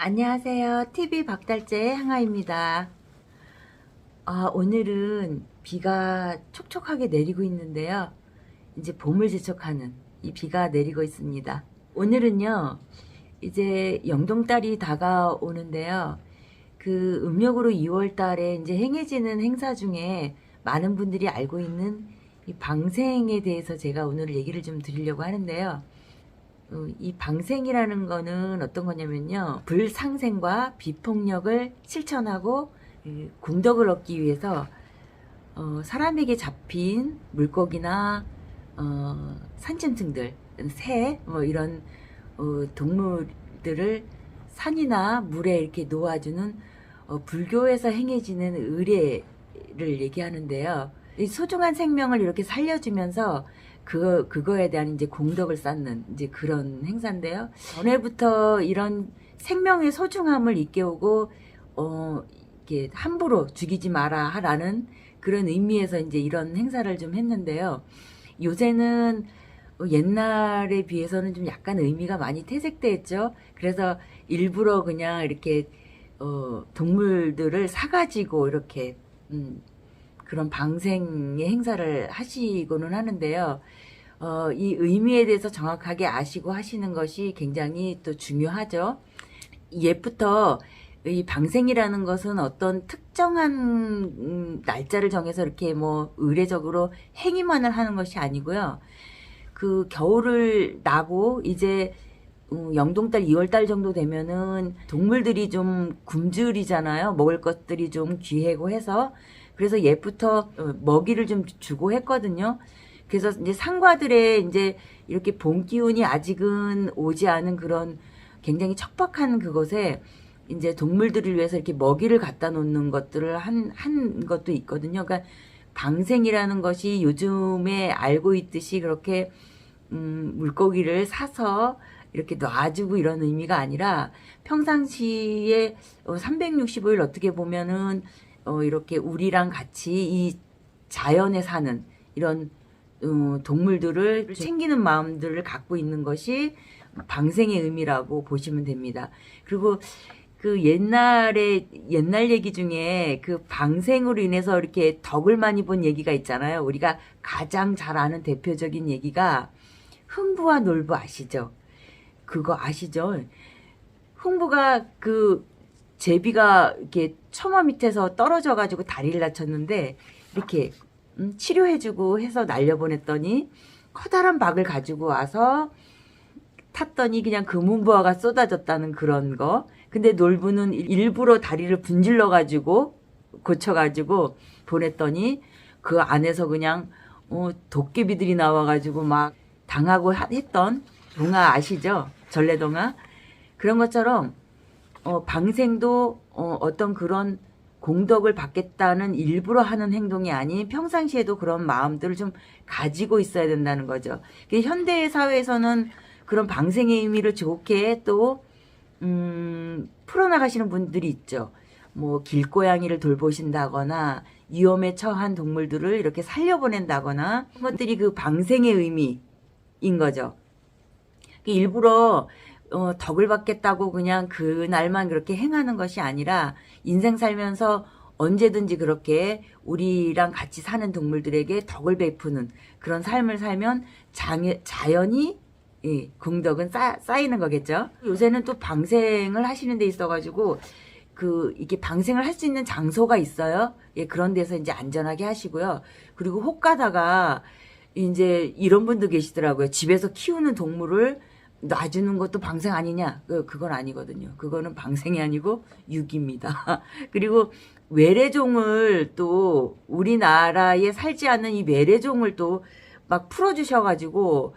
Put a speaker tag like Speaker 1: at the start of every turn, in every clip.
Speaker 1: 안녕하세요. TV 박달재 향아입니다. 아, 오늘은 비가 촉촉하게 내리고 있는데요. 이제 봄을 재촉하는 이 비가 내리고 있습니다. 오늘은요, 이제 영동달이 다가오는데요. 그 음력으로 2월 달에 이제 행해지는 행사 중에 많은 분들이 알고 있는 이 방생에 대해서 제가 오늘 얘기를 좀 드리려고 하는데요. 어, 이 방생이라는 거는 어떤 거냐면요. 불상생과 비폭력을 실천하고 이 공덕을 얻기 위해서 어, 사람에게 잡힌 물고기나 어, 산짐승들, 새, 뭐 이런 어, 동물들을 산이나 물에 이렇게 놓아주는 어, 불교에서 행해지는 의례를 얘기하는데요. 이 소중한 생명을 이렇게 살려주면서 그 그거에 대한 이제 공덕을 쌓는 이제 그런 행사인데요. 전에부터 이런 생명의 소중함을 일깨우고 어 이게 함부로 죽이지 마라라는 그런 의미에서 이제 이런 행사를 좀 했는데요. 요새는 옛날에 비해서는 좀 약간 의미가 많이 퇴색됐죠. 그래서 일부러 그냥 이렇게 어 동물들을 사가지고 이렇게 음 그런 방생의 행사를 하시고는 하는데요. 어, 이 의미에 대해서 정확하게 아시고 하시는 것이 굉장히 또 중요하죠. 옛부터 이 방생이라는 것은 어떤 특정한 음, 날짜를 정해서 이렇게 뭐 의례적으로 행위만을 하는 것이 아니고요. 그 겨울을 나고 이제 음, 영동달 2월달 정도 되면은 동물들이 좀 굶주리잖아요. 먹을 것들이 좀 귀하고 해서 그래서 옛부터 어, 먹이를 좀 주고 했거든요. 그래서 이제 상과들의 이제 이렇게 봄 기운이 아직은 오지 않은 그런 굉장히 척박한 그곳에 이제 동물들을 위해서 이렇게 먹이를 갖다 놓는 것들을 한, 한 것도 있거든요. 그러니까 방생이라는 것이 요즘에 알고 있듯이 그렇게 음, 물고기를 사서 이렇게 놔주고 이런 의미가 아니라 평상시에 365일 어떻게 보면은 어, 이렇게 우리랑 같이 이 자연에 사는 이런 어, 동물들을 챙기는 마음들을 갖고 있는 것이 방생의 의미라고 보시면 됩니다. 그리고 그 옛날에 옛날 얘기 중에 그 방생으로 인해서 이렇게 덕을 많이 본 얘기가 있잖아요. 우리가 가장 잘 아는 대표적인 얘기가 흥부와 놀부 아시죠? 그거 아시죠? 흥부가 그 제비가 이렇게 처마 밑에서 떨어져 가지고 다리를 다쳤는데 이렇게 음, 치료해주고 해서 날려보냈더니 커다란 박을 가지고 와서 탔더니 그냥 금은보화가 쏟아졌다는 그런 거. 근데 놀부는 일부러 다리를 분질러 가지고 고쳐 가지고 보냈더니 그 안에서 그냥 어, 도깨비들이 나와 가지고 막 당하고 하- 했던 동화 아시죠? 전래동화 그런 것처럼 어, 방생도 어, 어떤 그런 공덕을 받겠다는 일부러 하는 행동이 아닌 평상시에도 그런 마음들을 좀 가지고 있어야 된다는 거죠. 그 현대 사회에서는 그런 방생의 의미를 좋게 또 음, 풀어나가시는 분들이 있죠. 뭐 길고양이를 돌보신다거나 위험에 처한 동물들을 이렇게 살려보낸다거나 그런 것들이 그 방생의 의미인 거죠. 일부러 어, 덕을 받겠다고 그냥 그날만 그렇게 행하는 것이 아니라 인생 살면서 언제든지 그렇게 우리랑 같이 사는 동물들에게 덕을 베푸는 그런 삶을 살면 장, 자연히 이 공덕은 쌓, 쌓이는 거겠죠. 요새는 또 방생을 하시는 데 있어가지고 그 이게 방생을 할 수 있는 장소가 있어요. 예, 그런 데서 이제 안전하게 하시고요. 그리고 혹 가다가 이제 이런 분도 계시더라고요. 집에서 키우는 동물을 놔주는 것도 방생 아니냐? 그, 그건 아니거든요. 그거는 방생이 아니고 유기입니다. 그리고 외래종을 또 우리나라에 살지 않는 이 외래종을 또 막 풀어주셔가지고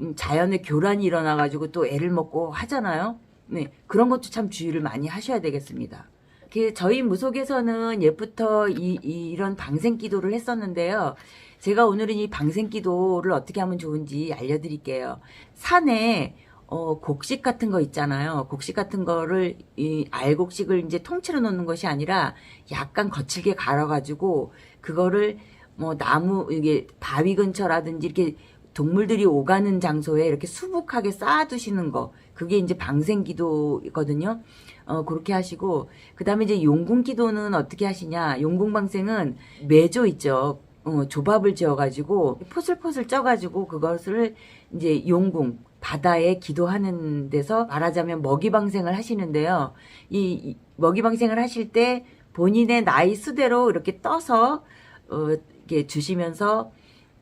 Speaker 1: 음, 자연의 교란이 일어나가지고 또 애를 먹고 하잖아요. 네. 그런 것도 참 주의를 많이 하셔야 되겠습니다. 그 저희 무속에서는 옛부터 이, 이, 이런 방생 기도를 했었는데요. 제가 오늘은 이 방생 기도를 어떻게 하면 좋은지 알려드릴게요. 산에 어, 곡식 같은 거 있잖아요. 곡식 같은 거를 이 알곡식을 이제 통째로 넣는 것이 아니라 약간 거칠게 갈아가지고 그거를 뭐 나무 이게 바위 근처라든지 이렇게 동물들이 오가는 장소에 이렇게 수북하게 쌓아두시는 거 그게 이제 방생기도거든요. 어 그렇게 하시고 그 다음에 이제 용궁기도는 어떻게 하시냐? 용궁방생은 매조 있죠. 어, 조밥을 지어가지고 포슬포슬 쪄가지고 그것을 이제 용궁 바다에 기도하는 데서 말하자면 먹이방생을 하시는데요. 이, 이 먹이방생을 하실 때 본인의 나이 수대로 이렇게 떠서 어, 이렇게 주시면서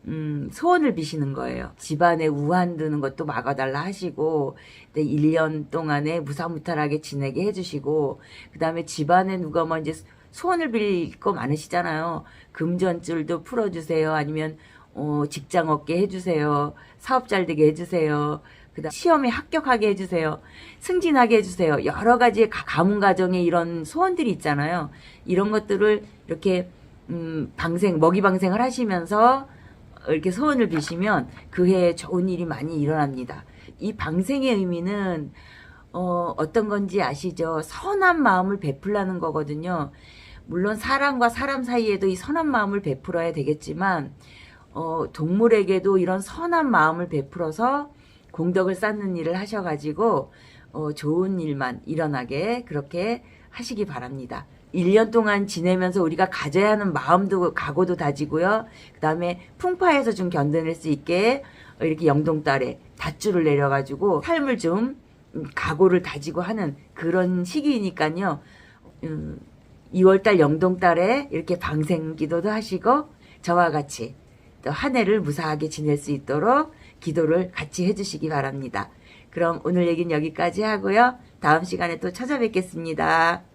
Speaker 1: 음, 소원을 비시는 거예요. 집안에 우한 드는 것도 막아달라 하시고, 네, 1년 동안에 무사무탈하게 지내게 해주시고, 그 다음에 집안에 누가 뭐 이제 소원을 빌 거 많으시잖아요. 금전줄도 풀어주세요. 아니면, 어, 직장 얻게 해주세요. 사업 잘 되게 해주세요. 그 다음 시험에 합격하게 해주세요. 승진하게 해주세요. 여러 가지 가- 가문 가정에 이런 소원들이 있잖아요. 이런 것들을 이렇게, 음, 방생, 먹이 방생을 하시면서 이렇게 소원을 비시면 그 해에 좋은 일이 많이 일어납니다. 이 방생의 의미는 어, 어떤 건지 아시죠? 선한 마음을 베풀라는 거거든요. 물론 사람과 사람 사이에도 이 선한 마음을 베풀어야 되겠지만 어, 동물에게도 이런 선한 마음을 베풀어서 공덕을 쌓는 일을 하셔가지고 어, 좋은 일만 일어나게 그렇게 하시기 바랍니다. 1년 동안 지내면서 우리가 가져야 하는 마음도 각오도 다지고요. 그 다음에 풍파에서 좀 견뎌낼 수 있게 이렇게 영동달에 닷줄을 내려가지고 삶을 좀 음, 각오를 다지고 하는 그런 시기이니까요. 음, 2월달 영동달에 이렇게 방생기도도 하시고 저와 같이 또 한 해를 무사하게 지낼 수 있도록 기도를 같이 해주시기 바랍니다. 그럼 오늘 얘기는 여기까지 하고요. 다음 시간에 또 찾아뵙겠습니다.